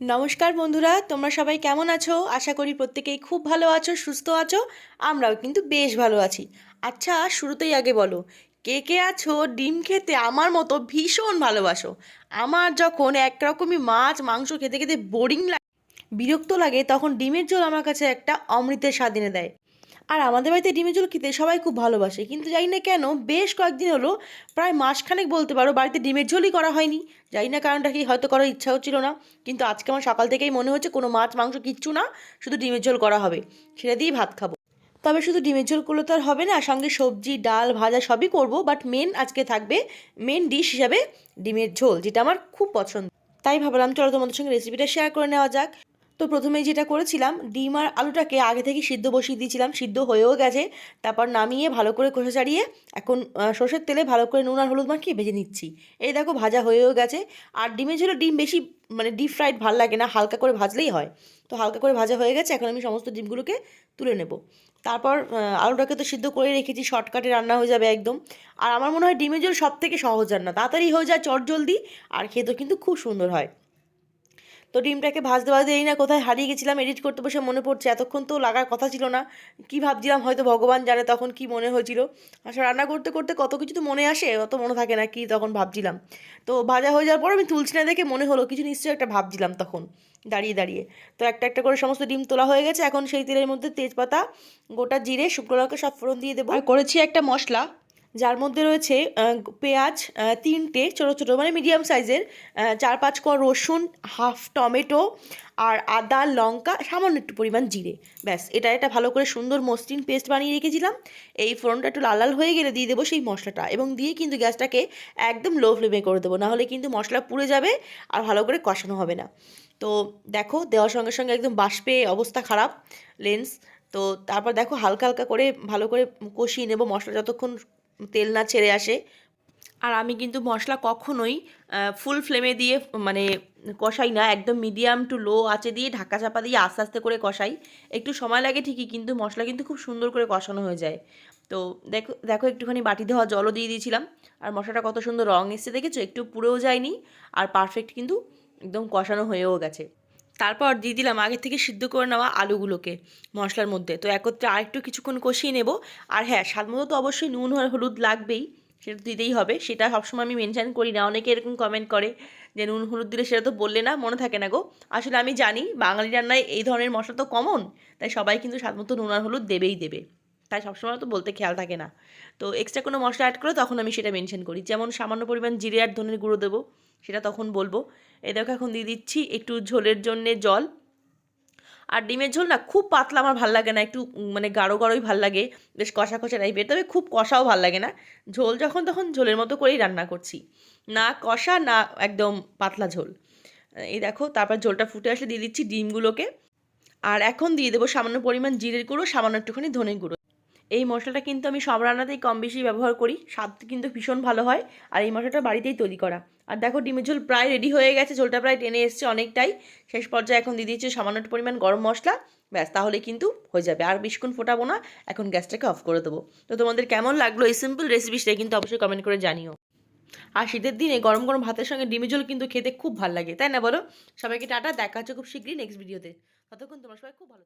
নমস্কার বন্ধুরা, তোমরা সবাই কেমন আছো? আশা করি প্রত্যেকেই খুব ভালো আছো, সুস্থ আছো, আমরাও কিন্তু বেশ ভালো আছি। আচ্ছা শুরুতেই আগে বলো, কে কে আছো? ডিম খেতে আমার মতো ভীষণ ভালোবাসো। আমার যখন একরকমই মাছ, মাংস খেতে খেতে বোরিং লাগে বিরক্ত লাগে, তখন ডিমের ঝোল আমার কাছে একটা অমৃতের স্বাদ এনে দেয়। আর আমাদের বাড়িতে ডিমের ঝোল খেতে সবাই খুব ভালোবাসে। কিন্তু জানি না কেন, বেশ কয়েকদিন হলো প্রায় মাসখানেক বলতে পারো বাড়িতে ডিমের ঝোলই করা হয়নি। জানি না কারণটা কি, হয়তো করার ইচ্ছাও ছিল না। কিন্তু আজকে আমার সকাল থেকেই মনে হচ্ছে কোনো মাছ, মাংস কিচ্ছু না, শুধু ডিমের ঝোল করা হবে। সেটা দিয়েই ভাত খাব। তবে শুধু ডিমের ঝোল করলে তো আর হবে না, সঙ্গে সবজি, ডাল, ভাজা সবই করব। বাট মেন আজকে থাকবে মেন ডিশ হিসাবে ডিমের ঝোল, যেটা আমার খুব পছন্দ। তাই ভাবলাম চলো তোমাদের সঙ্গে রেসিপিটা শেয়ার করে নেওয়া যাক। তো প্রথমেই যেটা করেছিলাম, ডিম আর আলুটাকে আগে থেকে সিদ্ধ বসিয়ে দিয়েছিলাম, সিদ্ধ হয়েও গেছে। তারপর নামিয়ে ভালো করে খোসা ছাড়িয়ে এখন সর্ষের তেলে ভালো করে নুন আর হলুদ মাখিয়ে ভেজে নিচ্ছি। এই দেখো ভাজা হয়েও গেছে। আর ডিমের ঝোলে ডিম বেশি মানে ডিপ ফ্রাইড ভালো লাগে না, হালকা করে ভাজলেই হয়। তো হালকা করে ভাজা হয়ে গেছে, এখন আমি সমস্ত ডিমগুলোকে তুলে নেব। তারপর আলুটাকে তো সিদ্ধ করে রেখেছি, শর্টকাটে রান্না হয়ে যাবে একদম। আর আমার মনে হয় ডিমের ঝোল সব থেকে সহজ রান্না। তাড়াতাড়ি হয়ে যায় চট জলদি আর খেতেও কিন্তু খুব সুন্দর হয়। তো ডিমটাকে ভাজতে ভাজতে এই না, কোথায় হারিয়ে গেছিলাম এডিট করতে বসে মনে পড়ছে, এতক্ষণ তো লাগার কথা ছিল না, কি ভাবছিলাম হয়তো ভগবান জানে তখন কি মনে হয়েছিল। আসলে রান্না করতে করতে কত কিছু তো মনে আসে, অত মনে থাকে না কি তখন ভাবছিলাম। তো ভাজা হয়ে যাওয়ার পর আমি তুলছি না দেখে মনে হলো, কিছু নিশ্চয়ই একটা ভাবছিলাম তখন, দাঁড়িয়ে দাঁড়িয়ে। তো একটা একটা করে সমস্ত ডিম তোলা হয়ে গেছে, এখন সেই তেলের মধ্যে তেজপাতা, গোটা জিরে, শুকনো লঙ্কা সব ফোড়ন দিয়ে দেবো। করেছি একটা মশলা যার মধ্যে রয়েছে পেঁয়াজ তিনটে ছোটো ছোটো মানে মিডিয়াম সাইজের চার পাঁচ কোয়া রসুন হাফ টমেটো আর আদা, লঙ্কা, সামান্য একটু পরিমাণ জিরে। ব্যাস, এটা একটা ভালো করে সুন্দর মসৃণ পেস্ট বানিয়ে রেখেছিলাম। এই ফোড়নটা একটু লাল লাল হয়ে গেলে দিয়ে দেবো সেই মশলাটা এবং দিয়ে কিন্তু গ্যাসটাকে একদম লো ফ্লেমে করে দেবো। নাহলে কিন্তু মশলা পুড়ে যাবে আর ভালো করে কষানো হবে না। তো দেখো, দেওয়ার সঙ্গে সঙ্গে একদম বাষ্পে অবস্থা খারাপ লেন্স তো তারপর দেখো হালকা হালকা করে ভালো করে কষিয়ে নেব মশলা যতক্ষণ তেল না ছেড়ে আসে। আর আমি কিন্তু মশলা কখনোই ফুল ফ্লেমে দিয়ে মানে কষাই না। একদম মিডিয়াম টু লো আঁচে দিয়ে, ঢাকা চাপা দিয়ে আস্তে আস্তে করে কষাই। একটু সময় লাগে ঠিকই, কিন্তু মশলা কিন্তু খুব সুন্দর করে কষানো হয়ে যায়। তো দেখো দেখো একটুখানি বাটি দেওয়া জলও দিয়ে দিয়েছিলাম। আর মশলাটা কত সুন্দর রং এসছে, দেখেছ? একটু পুড়েও যায়নি। আর পারফেক্ট কিন্তু একদম কষানো হয়েও গেছে। তারপর দিয়ে দিলাম আগে থেকে সিদ্ধ করে নেওয়া আলুগুলোকে মশলার মধ্যে। তো একত্রে আরেকটু কিছুক্ষণ কষিয়ে নেব। আর হ্যাঁ স্বাদ মতো তো অবশ্যই নুন আর হলুদ লাগবেই, সেটা দিতেই হবে। সেটা সবসময় আমি মেনশান করি না, অনেকে এরকম কমেন্ট করে যে নুন হলুদ দিলে সেটা তো বললে না, মনে থাকে না গো। আসলে আমি জানি বাঙালি রান্নায় এই ধরনের মশলা তো কমন তাই সবাই কিন্তু স্বাদ মতো নুন আর হলুদ দেবেই দেবে। তাই সবসময় তো বলতে খেয়াল থাকে না। তো এক্সট্রা কোনো মশলা অ্যাড করে তখন আমি সেটা মেনশন করি। যেমন সামান্য পরিমাণ জিরে আর ধনের গুঁড়ো দেবো, সেটা তখন বলব। এই দেখো এখন দিয়ে দিচ্ছি একটু ঝোলের জন্যে জল। আর ডিমের ঝোল না খুব পাতলা আমার ভালো লাগে না, একটু মানে গাঢ় গাঢ়ই ভালো লাগে, বেশ কষা কষা টাইপের তবে খুব কষাও ভালো লাগে না। ঝোল যখন তখন ঝোলের মতো করেই রান্না করছি। না কষা, না একদম পাতলা ঝোল। এই দেখো তারপর ঝোলটা ফুটে আসলে দিয়ে দিচ্ছি ডিমগুলোকে। আর এখন দিয়ে দেবো সামান্য পরিমাণ জিরের গুঁড়ো, সামান্য একটুখানি ধনের গুঁড়ো। এই মশলাটা কিন্তু আমি সব রান্নাতেই কম বেশি ব্যবহার করি। স্বাদ কিন্তু ভীষণ ভালো হয়। আর এই মশলাটা বাড়িতেই তৈরি করা। আর দেখো ডিমের ঝোল প্রায় রেডি হয়ে গেছে, ঝোলটা প্রায় টেনে এসছে অনেকটাই। শেষ পর্যায়ে এখন দিয়ে দিচ্ছি সামান্য পরিমাণ গরম মশলা। ব্যাস, তাহলে কিন্তু হয়ে যাবে। আর বেশিক্ষণ ফোটাবো না, এখন গ্যাসটাকে অফ করে দেবো। তো তোমাদের কেমন লাগল এই সিম্পল রেসিপিটা কিন্তু অবশ্যই কমেন্ট করে জানিও। আর শীতের দিনে গরম গরম ভাতের সঙ্গে ডিমের ঝোল কিন্তু খেতে খুব ভালো লাগে, তাই না বলো? সবাইকে টাটা, দেখা হচ্ছে খুব শীঘ্রই নেক্সট ভিডিওতে ততক্ষণ তোমার সবাই খুব ভালো